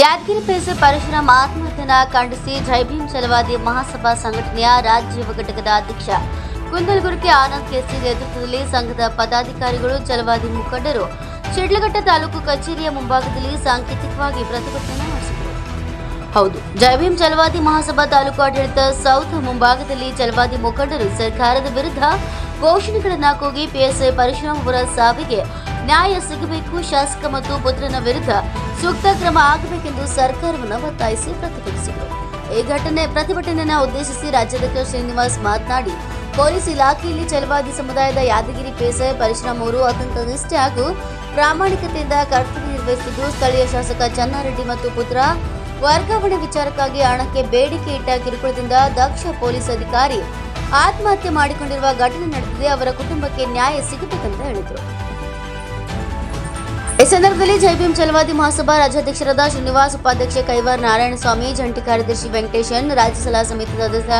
ಯಾದಗಿರಿ ಪೇಸೆ ಪರಶುರಾಮ್ ಆತ್ಮಹತ್ಯೆನ ಖಂಡಿಸಿ ಜೈಭೀಮ್ ಚಲವಾದಿ ಮಹಾಸಭಾ ಸಂಘಟನೆಯ ರಾಜ್ಯ ಘಟಕದ ಅಧ್ಯಕ್ಷ. ಕುಂದಲಗುರ್ಕಿ ಆನಂದ್ ಕೆಸಿ ನೇತೃತ್ವದಲ್ಲಿ ಸಂಘದ ಪದಾಧಿಕಾರಿಗಳು, ಚಲವಾದಿ ಮುಖಂಡರು, ಶಿಡ್ಲಘಟ್ಟ ತಾಲೂಕು ಕಚೇರಿಯ ಮುಂಭಾಗದಲ್ಲಿ ಸಾಂಕೇತಿಕವಾಗಿ ಪ್ರತಿಭಟನೆ ನಡೆಸಿದರು. ಹೌದು, ಜೈಭೀಮ್ ಚಲವಾದಿ ಮಹಾಸಭಾ ತಾಲೂಕು ಆಡಳಿತ ಸೌತ್ ಮುಂಭಾಗದಲ್ಲಿ ಚಲವಾದಿ ಮುಖಂಡರು ಸರ್ಕಾರದ ವಿರುದ್ಧ ಘೋಷಣೆಗಳನ್ನು ಕೂಗಿ ಪಿಎಸ್ಐ ಪರಶುರಾಮ್ ಅವರ ಸಾವಿಗೆ ನ್ಯಾಯ ಸಿಗಬೇಕು, ಶಾಸಕ ಮತ್ತು ಪುತ್ರನ ವಿರುದ್ಧ ಸೂಕ್ತ ಕ್ರಮ ಆಗಬೇಕೆಂದು ಸರ್ಕಾರವನ್ನು ಒತ್ತಾಯಿಸಿ ಪ್ರತಿಭಟಿಸಿದರು. ಈ ಘಟನೆ ಪ್ರತಿಭಟನೆಯನ್ನು ಉದ್ದೇಶಿಸಿ ರಾಜ್ಯಾಧ್ಯಕ್ಷ ಶ್ರೀನಿವಾಸ್ ಮಾತನಾಡಿ, ಪೊಲೀಸ್ ಇಲಾಖೆಯಲ್ಲಿ ಚಲವಾದಿ ಸಮುದಾಯದ ಯಾದಗಿರಿ ಪೇಸೆ ಪರಿಶ್ರಮವರು ಅತ್ಯಂತ ನಿಷ್ಠೆ ಹಾಗೂ ಪ್ರಾಮಾಣಿಕತೆಯಿಂದ ಕರ್ತವ್ಯ ನಿರ್ವಹಿಸಿದ್ದು ಸ್ಥಳೀಯ ಶಾಸಕ ಚನ್ನಾರೆಡ್ಡಿ ಮತ್ತು ಪುತ್ರ ವರ್ಗಾವಣೆ ವಿಚಾರಕ್ಕಾಗಿ ಹಣಕ್ಕೆ ಬೇಡಿಕೆ ಇಟ್ಟ ಕಿರುಕುಳದಿಂದ ದಕ್ಷ ಪೊಲೀಸ್ ಅಧಿಕಾರಿ ಆತ್ಮಹತ್ಯೆ ಮಾಡಿಕೊಂಡಿರುವ ಘಟನೆ ನಡೆದಿದೆ. ಅವರ ಕುಟುಂಬಕ್ಕೆ ನ್ಯಾಯ ಸಿಗಬೇಕಂತ ಹೇಳಿದರು. ಈ ಸಂದರ್ಭದಲ್ಲಿ ಜೈ ಭೀಮ್ ಚಲವಾದಿ ಮಹಾಸಭಾ ರಾಜ್ಯಾಧ್ಯಕ್ಷರಾದ ಶ್ರೀನಿವಾಸ್ ಉಪಾಧ್ಯಕ್ಷ ಕೈವಾರ್ ನಾರಾಯಣಸ್ವಾಮಿ, ಜಂಟಿ ಕಾರ್ಯದರ್ಶಿ ವೆಂಕಟೇಶನ್, ರಾಜ್ಯ ಸಲಹಾ ಸಮಿತಿ ಸದಸ್ಯ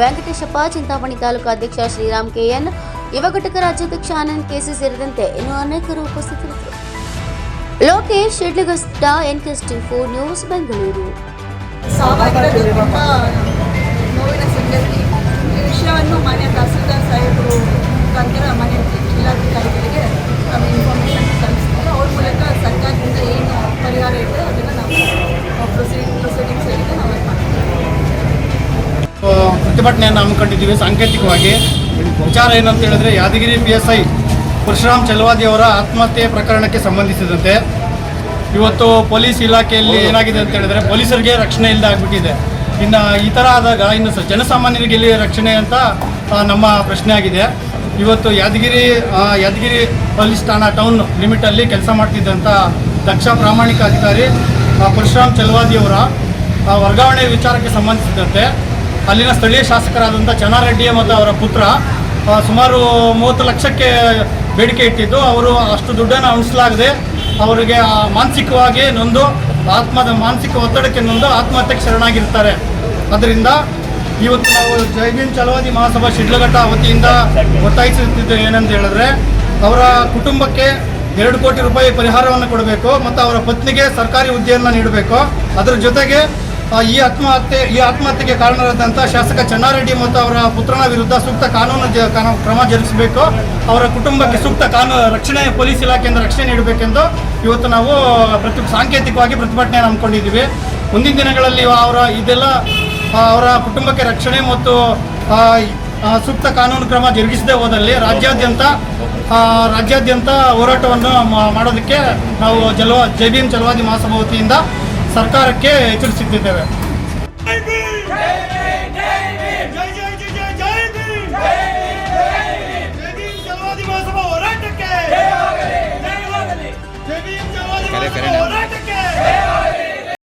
ವೆಂಕಟೇಶಪ್ಪ, ಚಿಂತಾಮಣಿ ತಾಲೂಕು ಅಧ್ಯಕ್ಷ ಶ್ರೀರಾಮ್ ಕೆಎನ್, ಯುವ ಘಟಕ ರಾಜ್ಯಾಧ್ಯಕ್ಷ ಆನಂದ್ ಕೆಸಿ ಸೇರಿದಂತೆ ಇನ್ನು ಅನೇಕರು ಉಪಸ್ಥಿತರಿದ್ದರು. ಲೋಕೇಶ್ ಎನ್ಕೆಸ್ಟಿ ಫೋರ್ ನ್ಯೂಸ್, ಬೆಂಗಳೂರು. ಪ್ರತಿಭಟನೆಯನ್ನು ಹಮ್ಮಿಕೊಂಡಿದ್ದೀವಿ. ಸಾಂಕೇತಿಕವಾಗಿ ವಿಚಾರ ಏನಂತ ಹೇಳಿದ್ರೆ Yadgiri P S I Parashuram Chalavadi ಅವರ ಆತ್ಮಹತ್ಯೆ ಪ್ರಕರಣಕ್ಕೆ ಸಂಬಂಧಿಸಿದಂತೆ ಇವತ್ತು ಪೊಲೀಸ್ ಇಲಾಖೆಯಲ್ಲಿ ಏನಾಗಿದೆ ಅಂತ ಹೇಳಿದ್ರೆ ಪೊಲೀಸರಿಗೆ ರಕ್ಷಣೆ ಇಲ್ಲದೆ ಆಗಿಬಿಟ್ಟಿದೆ. ಇನ್ನು ಈ ಥರ ಆದಾಗ ಇನ್ನು ಜನಸಾಮಾನ್ಯರಿಗೆ ಎಲ್ಲಿ ರಕ್ಷಣೆ ಅಂತ ನಮ್ಮ ಪ್ರಶ್ನೆ ಆಗಿದೆ. ಇವತ್ತು ಯಾದಗಿರಿ ಯಾದಗಿರಿ ಪೊಲೀಸ್ ಠಾಣಾ ಟೌನ್ ಲಿಮಿಟಲ್ಲಿ ಕೆಲಸ ಮಾಡ್ತಿದ್ದಂಥ ದಕ್ಷ ಪ್ರಾಮಾಣಿಕ ಅಧಿಕಾರಿ ಪರಶುರಾಮ್ ಚಲವಾದಿಯವರ ವರ್ಗಾವಣೆ ವಿಚಾರಕ್ಕೆ ಸಂಬಂಧಿಸಿದಂತೆ ಅಲ್ಲಿನ ಸ್ಥಳೀಯ ಶಾಸಕರಾದಂಥ ಚನ್ನಾರೆಡ್ಡಿ ಮತ್ತು ಅವರ ಪುತ್ರ ಸುಮಾರು ಮೂವತ್ತು ಲಕ್ಷಕ್ಕೆ ಬೇಡಿಕೆ ಇಟ್ಟಿದ್ದು. ಅವರು ಅಷ್ಟು ದುಡ್ಡನ್ನು ಹಂಚಲಾಗದೆ ಅವರಿಗೆ ಮಾನಸಿಕವಾಗಿ ನೊಂದು, ಆತ್ಮದ ಮಾನಸಿಕ ಒತ್ತಡಕ್ಕೆ ನೊಂದು ಆತ್ಮಹತ್ಯೆಗೆ ಶರಣಾಗಿರ್ತಾರೆ. ಅದರಿಂದ ಇವತ್ತು ನಾವು ಜೈಬೀನ್ ಚಲವಾದಿ ಮಹಾಸಭಾ ಶಿಡ್ಲಘಟ್ಟ ವತಿಯಿಂದ ಒತ್ತಾಯಿಸುತ್ತಿದ್ದು ಏನಂತ ಹೇಳಿದ್ರೆ, ಅವರ ಕುಟುಂಬಕ್ಕೆ ಎರಡು ಕೋಟಿ ರೂಪಾಯಿ ಪರಿಹಾರವನ್ನು ಕೊಡಬೇಕು ಮತ್ತು ಅವರ ಪತ್ನಿಗೆ ಸರ್ಕಾರಿ ಹುದ್ದೆಯನ್ನು ನೀಡಬೇಕು. ಅದರ ಜೊತೆಗೆ ಈ ಆತ್ಮಹತ್ಯೆ, ಈ ಆತ್ಮಹತ್ಯೆಗೆ ಕಾರಣರಾದಂಥ ಶಾಸಕ ಚನ್ನಾರೆಡ್ಡಿ ಮತ್ತು ಅವರ ಪುತ್ರನ ವಿರುದ್ಧ ಸೂಕ್ತ ಕಾನೂನು ಜ ಕ್ರಮ ಜರುಗಿಸಬೇಕು. ಅವರ ಕುಟುಂಬಕ್ಕೆ ಸೂಕ್ತ ಕಾನೂನು ರಕ್ಷಣೆ, ಪೊಲೀಸ್ ಇಲಾಖೆಯಿಂದ ರಕ್ಷಣೆ ನೀಡಬೇಕೆಂದು ಇವತ್ತು ನಾವು ಪ್ರತಿ, ಸಾಂಕೇತಿಕವಾಗಿ ಪ್ರತಿಭಟನೆ ಹಮ್ಮಿಕೊಂಡಿದ್ದೀವಿ. ಮುಂದಿನ ದಿನಗಳಲ್ಲಿ ಅವರ ಇದೆಲ್ಲ, ಅವರ ಕುಟುಂಬಕ್ಕೆ ರಕ್ಷಣೆ ಮತ್ತು ಸೂಕ್ತ ಕಾನೂನು ಕ್ರಮ ಜರುಗಿಸದೆ ಹೋದಲ್ಲಿ ರಾಜ್ಯಾದ್ಯಂತ ರಾಜ್ಯಾದ್ಯಂತ ಹೋರಾಟವನ್ನು ಮಾಡೋದಕ್ಕೆ ನಾವು ಜಲವ ಜೈಬಿನ್ ಜಲವಾದಿ ಚಲವಾದಿ ಮಹಾಸಭಾ ವತಿಯಿಂದ ಸರ್ಕಾರಕ್ಕೆ ಎಚ್ಚರಿಸುತ್ತಿದ್ದೇವೆ ಹೋರಾಟಕ್ಕೆ